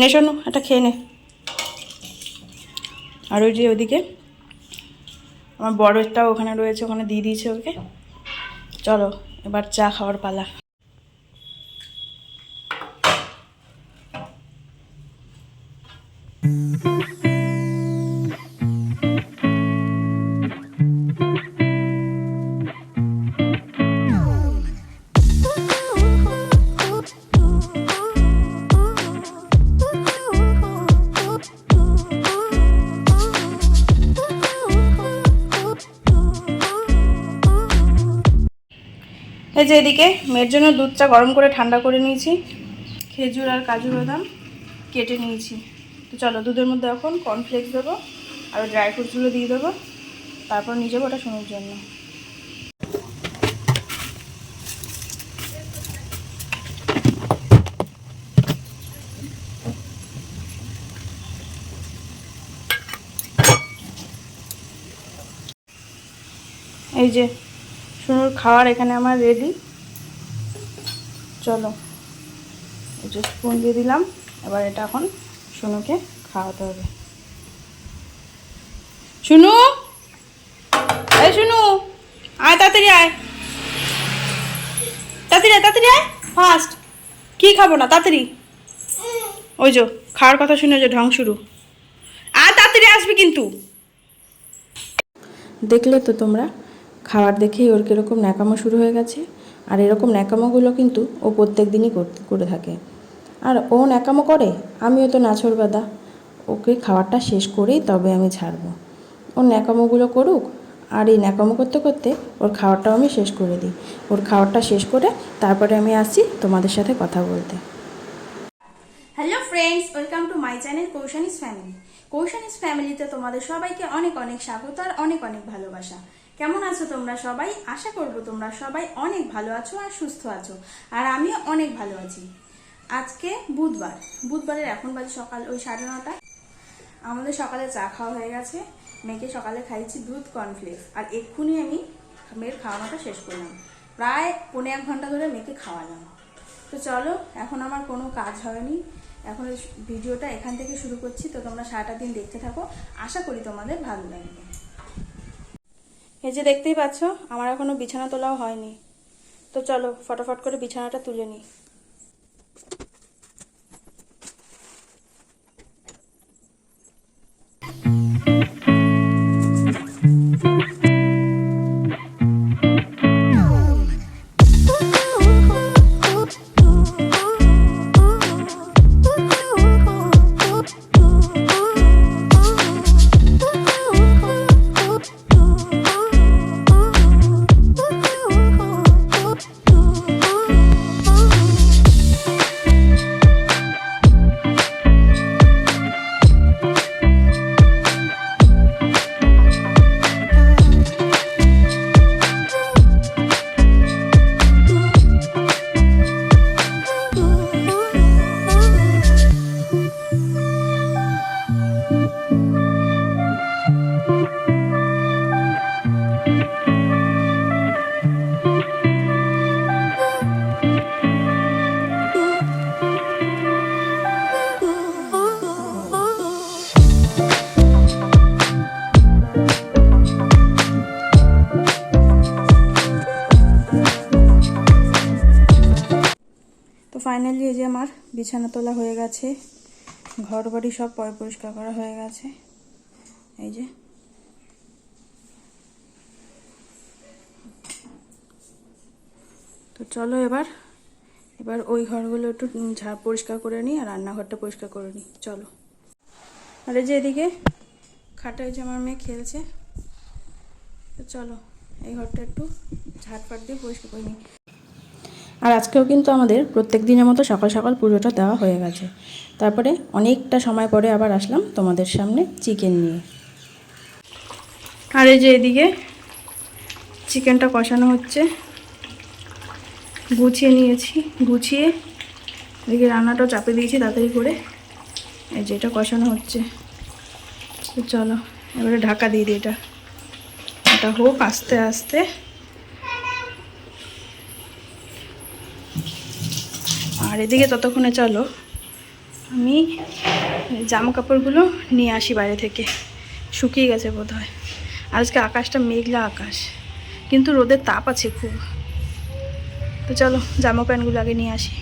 নে শোনো এটা খেয়ে নে। আর ওই যে ওদিকে, আমার বড়টাও ওখানে রয়েছে, ওখানে দিয়ে দিয়েছে ওকে। চলো, এবার চা খাওয়ার পালা। এদিকে মেয়ের জন্য দুধটা গরম করে ঠান্ডা করে নিয়েছি। খেজুর আর কাজু বাদাম কেটে নিয়েছি। তো চলো দুধের মধ্যে এখন কর্নফ্লেক্স দেবো আর ড্রাই ফ্রুটসগুলো দিয়ে দেবো। তারপর যাব ওটা শোনার জন্য। এই যে, শুনুর খাওয়ার এখানে আমার রেডি চলো। এই যে স্পুন দিয়ে দিলাম, এবার এটা এখন শুনুকে খাওয়াতে হবে। শুনু এই শুনু আয় তাড়াতাড়ি আয়। তাড়াতাড়ি আয় তাড়াতাড়ি আয়। ফাস্ট কি খাব না? তাড়াতাড়ি। ওই যে, খাওয়ার কথা শুনে যে ঢং শুরু। আর তাড়াতাড়ি আসবি কিন্তু। দেখলে তো তোমরা খাবার দেখেই ওর কীরকম ন্যাকামো শুরু হয়ে গেছে। আর এরকম ন্যাকামোগুলো কিন্তু ও প্রত্যেক দিনই করে থাকে। আর ও ন্যাকামো করে, আমিও তো নাছর বাদা। ওকে খাবারটা শেষ করেই তবে আমি ছাড়বো। ওর ন্যাকামোগুলো করুক, আর এই ন্যাকামো করতে করতে ওর খাবারটাও আমি শেষ করে দিই। ওর খাবারটা শেষ করে তারপরে আমি আসছি তোমাদের সাথে কথা বলতে। Hello friends welcome to my channel Koushani's family Koushani's ফ্যামিলিতে তোমাদের সবাইকে অনেক অনেক স্বাগত আর অনেক অনেক ভালোবাসা। কেমন আছো তোমরা সবাই? আশা করব তোমরা সবাই অনেক ভালো আছো আর সুস্থ আছো। আর আমিও অনেক ভালো আছি। আজকে বুধবার। বুধবারের এখন বাজে সকাল ওই সাড়ে নটা। আমাদের সকালে চা খাওয়া হয়ে গেছে। মেয়েকে সকালে খাইছি দুধ কর্নফ্লেক্স। আর এক্ষুনি আমি মেয়ের খাওয়ানোটা শেষ করলাম। প্রায় পনেরো এক ঘণ্টা ধরে মেয়েকে খাওয়ালাম। তো চলো, এখন আমার কোনো কাজ হয়নি। এখন ভিডিওটা এখান থেকে শুরু করছি। তো তোমরা সারাটা দিন দেখতে থাকো। আশা করি তোমাদের ভালো লাগবে। এই যে দেখতেই পাচ্ছ, আমার এখনও বিছানা তোলাও হয়নি। তো চলো, ফটাফট করে বিছানাটা তুলে নিই। বিছানা তোলা হয়ে গেছে। ঘর বাড়ি সব পয় পরিষ্কার করা হয়ে গেছে। এই যে। তো চলো এবার এবার ওই ঘরগুলো একটু ঝাড় পরিষ্কার করে নিই আর রান্নাঘরটা পরিষ্কার করে নিই। চলো। আর এই যে এদিকে খাটায় যে আমার মেয়ে খেলছে। তো চলো, এই ঘরটা একটু ঝাড়পাট দিয়ে পরিষ্কার করে নিই। আর আজকেও কিন্তু আমাদের প্রত্যেক দিনের মতো সকাল সকাল পুজোটা দেওয়া হয়ে গেছে। তারপরে অনেকটা সময় পরে আবার আসলাম তোমাদের সামনে চিকেন নিয়ে। আর এই যে এদিকে চিকেনটা কষানো হচ্ছে। গুছিয়ে নিয়েছি, গুছিয়ে এদিকে রান্নাটাও চাপে দিয়েছি তাড়াতাড়ি করে। এই যে এটা কষানো হচ্ছে। চলো, এবারে ঢাকা দিয়ে দিই এটা। এটা হোক আস্তে আস্তে। আর এদিকে ততক্ষণে চলো। আমি জামা কাপড়গুলো নিয়ে আসি বাইরে থেকে। শুকিয়ে গেছে বোধ হয় আজকে আকাশটা মেঘলা আকাশ, কিন্তু রোদের তাপ আছে খুব। তো চলো, জামা প্যান্টগুলো আগে নিয়ে আসি।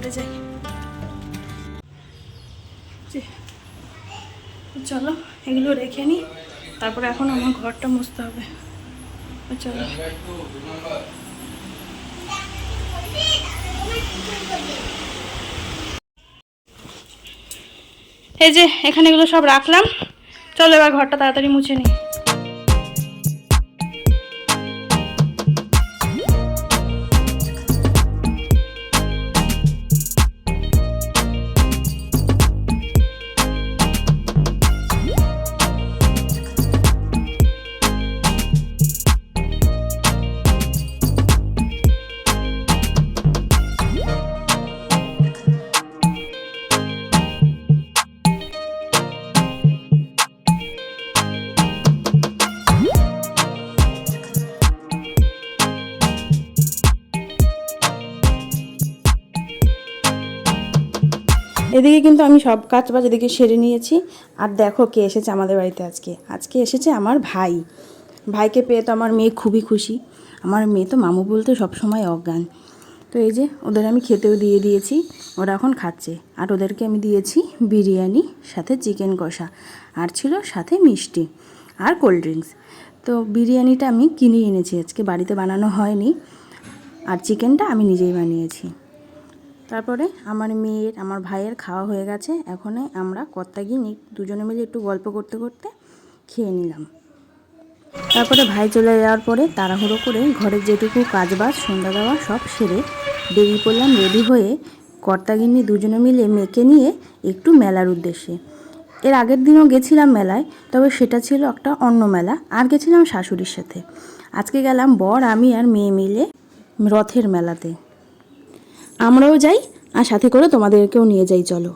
ঘরে যাই। চলো, এগুলো রেখে নিই তারপরে এখন আমার ঘরটা মুছতে হবে। চলো। এই যে, এখানে এগুলো সব রাখলাম। চলো এবার ঘরটা তাড়াতাড়ি মুছে নিই এদিকে কিন্তু আমি সব কাজ বাজ এদিকে সেরে নিয়েছি। আর দেখো কে এসেছে আমাদের বাড়িতে আজকে। আজকে এসেছে আমার ভাই। ভাইকে পেয়ে তো আমার মেয়ে খুবই খুশি। আমার মেয়ে তো মামু বলতে সবসময় অজ্ঞান। তো এই যে ওদের আমি খেতেও দিয়ে দিয়েছি। ওরা এখন খাচ্ছে। আর ওদেরকে আমি দিয়েছি বিরিয়ানি, সাথে চিকেন কষা। আর ছিল সাথে মিষ্টি আর কোল্ড ড্রিঙ্কস। তো বিরিয়ানিটা আমি কিনে এনেছি। আজকে বাড়িতে বানানো হয়নি। আর চিকেনটা আমি নিজেই বানিয়েছি। তারপরে আমার মেয়ের, আমার ভাইয়ের খাওয়া হয়ে গেছে। এখন আমরা কর্তা গিয়ে দুজনে মিলে একটু গল্প করতে করতে খেয়ে নিলাম। তারপরে ভাই চলে যাওয়ার পরে তাড়াহুড়ো করে ঘরের যেটুকু কাজবাজ, সন্ধ্যা দেওয়া সব সেরে বেরিয়ে পড়লাম রেডি হয়ে কর্তাগিন্নি দুজনে মিলে মেয়েকে নিয়ে একটু মেলার উদ্দেশ্যে। এর আগের দিনও গেছিলাম মেলায়, তবে সেটা ছিল একটা অন্য মেলা, আর গেছিলাম শাশুড়ির সাথে। আজকে গেলাম বর, আমি আর মেয়ে মিলে রথের মেলাতে। আমরাও যাই আর সাথে করে তোমাদেরকেও নিয়ে যাই চলো।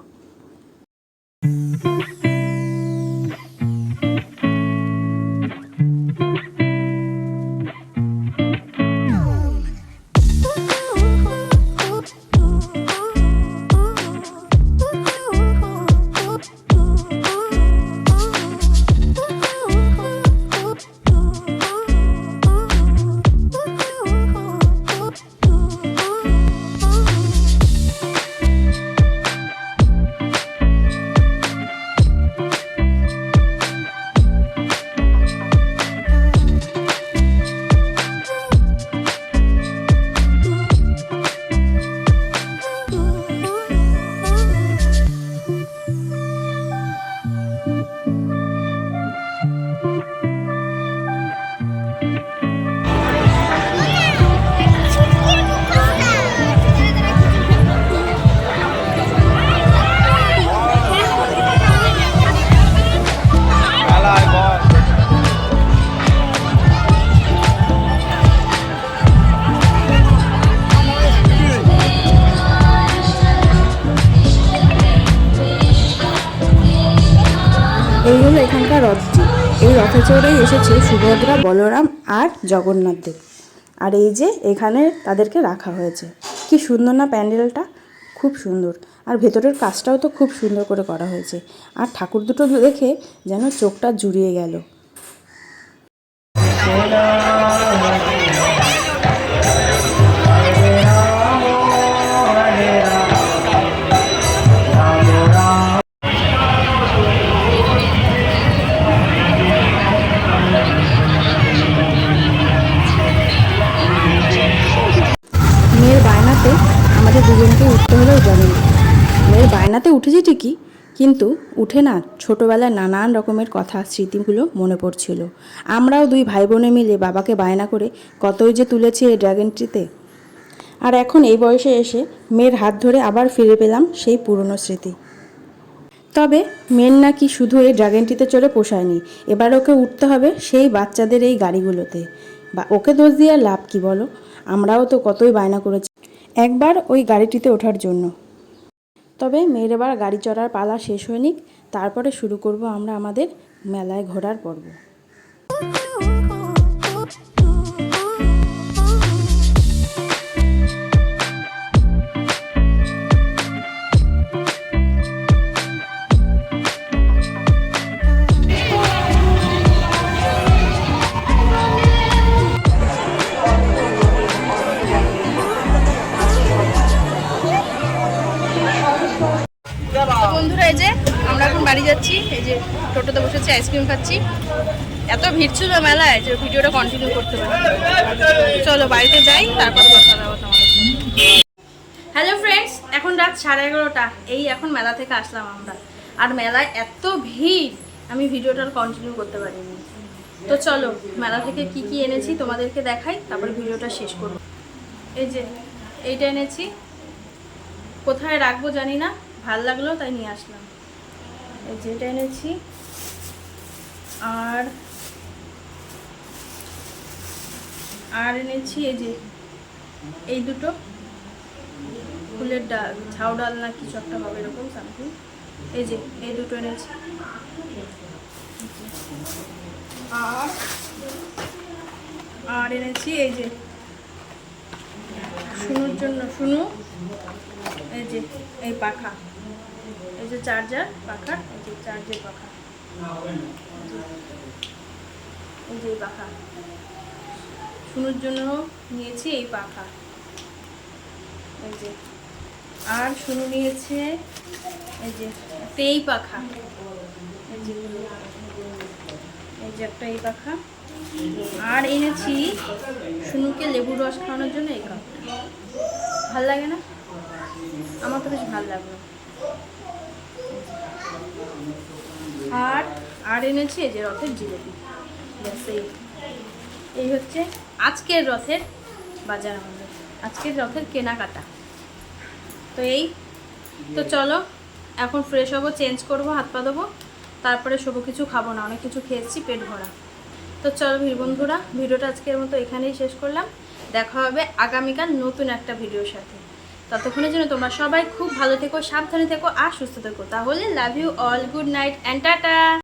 চড়েই এসেছে সুভদ্রা, বলরাম আর জগন্নাথ দেব। আর এই যে এখানে তাদেরকে রাখা হয়েছে। কি সুন্দর না প্যান্ডেলটা? খুব সুন্দর। আর ভেতরের কাজটাও তো খুব সুন্দর করে করা হয়েছে। আর ঠাকুর দুটো দেখে যেন চোখটা জুড়িয়ে গেল। ঠিকই, কিন্তু উঠে না ছোটোবেলার নানান রকমের কথা, স্মৃতিগুলো মনে পড়ছিল। আমরাও দুই ভাই বোনে মিলে বাবাকে বায়না করে কতই যে তুলেছি এই ড্রাগনটিতে আর এখন এই বয়সে এসে মেয়ের হাত ধরে আবার ফিরে পেলাম সেই পুরনো স্মৃতি। তবে মেন নাকি শুধু এই ড্রাগনটিতে চড়ে পোষায়নি, এবার ওকে উঠতে হবে সেই বাচ্চাদের এই গাড়িগুলোতে। বা ওকে দোষ দিয়ে লাভ কি বলো? আমরাও তো কতই বায়না করেছি। একবার ওই গাড়িটিতে ওঠার জন্য। তবে মেয়ের এবার গাড়ি চড়ার পালা শেষ হয়ে নিক তারপরে শুরু করব আমরা আমাদের মেলায় ঘোরার পর্ব। বাড়ি যাচ্ছি, এই যে টোটোতে বসেছি, আইসক্রিম খাচ্ছি। এত ভিড় ছিল মেলায় যে ভিডিওটা কন্টিনিউ করতে পারি চলো বাড়িতে যাই, তারপর কথা তোমাদের হ্যালো ফ্রেন্ডস এখন রাত সাড়ে এগারোটা। এই এখন মেলা থেকে আসলাম আমরা। আর মেলায় এত ভিড়, আমি ভিডিওটা কন্টিনিউ করতে পারিনি। তো চলো, মেলা থেকে কি কি এনেছি তোমাদেরকে দেখাই, তারপরে ভিডিওটা শেষ করব। এই যে, এইটা এনেছি। কোথায় রাখব জানি না, ভালো লাগল তাই নিয়ে আসলাম। এই যেটা এনেছি। আর আর এনেছি এই যে এই দুটো। ফুলের ডাল, ঝাউ ডাল না কিছু একটা হবে এরকম সামথিং এই যে, এই দুটো এনেছি। আর আর এনেছি এই যে শুনুর জন্য। শুনু, এই যে, এই পাখা। এই যে চার্জার পাখা, এই যে চার্জের পাখা। এই যে পাখা। শুনুর জন্য নিয়েছি এই পাখা। এই যে। আর শুনু নিয়েছে এই যে এই পাখা। এই যে। এই যে একটা এই পাখা। আর এনেছি শুনুকে লেবুর রস খাওয়ানোর জন্য এই কাপটা। ভালো লাগে না? আমার তো বেশ ভালো লাগল। আর আর এনেছি এই যে রথের জিলেপি। এই। হচ্ছে আজকের রথের বাজার আমাদের। আজকের রথের কেনাকাটা। তো এই, তো চলো, এখন ফ্রেশ হব চেঞ্জ করব, হাত পা দেবো তারপরে সবু কিছু খাব না, অনেক কিছু খেয়েছি, পেট ভরা। তো চলো বন্ধুরা, ভিডিওটা আজকের মতো এখানেই শেষ করলাম। দেখা হবে আগামীকাল নতুন একটা ভিডিওর সাথে। ততক্ষণের জন্য তোমরা সবাই খুব ভালো থেকো, সাবধানে থেকো আর সুস্থ থেকো। তাহলে love you all good night and tata